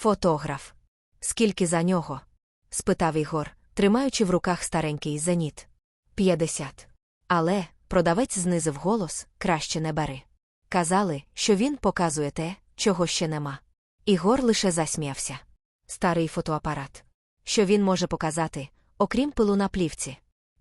Фотограф. Скільки за нього? спитав Ігор, тримаючи в руках старенький зеніт. П'ятдесят. Але продавець знизив голос краще не бери. Казали, що він показує те, чого ще нема. Ігор лише засміявся. Старий фотоапарат. Що він може показати, окрім пилу на плівці?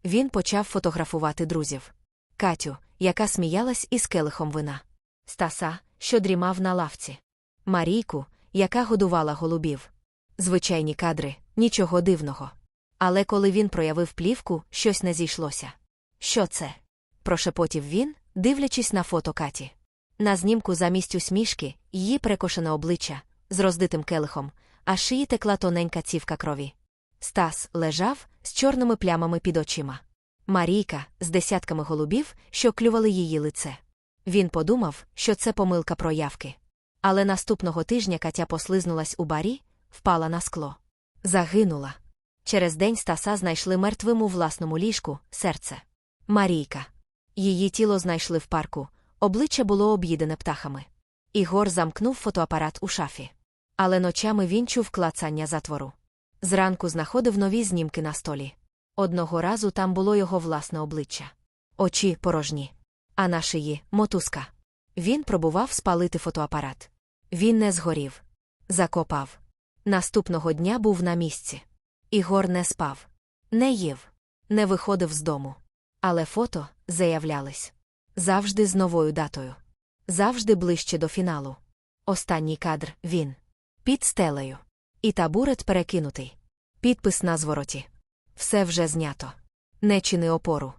Він почав фотографувати друзів. Катю, яка сміялась із келихом вина. Стаса, що дрімав на лавці. Марійку, яка годувала голубів. Звичайні кадри, нічого дивного. Але коли він проявив плівку, щось не зійшлося. Що це? прошепотів він, дивлячись на фото Каті. На знімку замість усмішки її перекошене обличчя з роздитим келихом, а шиї текла тоненька цівка крові. Стас лежав з чорними плямами під очима. Марійка з десятками голубів, що клювали її лице. Він подумав, що це помилка проявки. Але наступного тижня Катя послизнулась у барі, впала на скло. Загинула. Через день Стаса знайшли мертвим у власному ліжку серце. Марійка. Її тіло знайшли в парку, обличчя було об'їдене птахами. Ігор замкнув фотоапарат у шафі. Але ночами він чув клацання затвору. Зранку знаходив нові знімки на столі. Одного разу там було його власне обличчя. Очі порожні. А на шиї мотузка. Він пробував спалити фотоапарат. Він не згорів. Закопав. Наступного дня був на місці. Ігор не спав, не їв, не виходив з дому. Але фото заявлялись. Завжди з новою датою. Завжди ближче до фіналу. Останній кадр він. Під стелею. І табурет перекинутий. Підпис на звороті. Все вже знято. Не чини опору.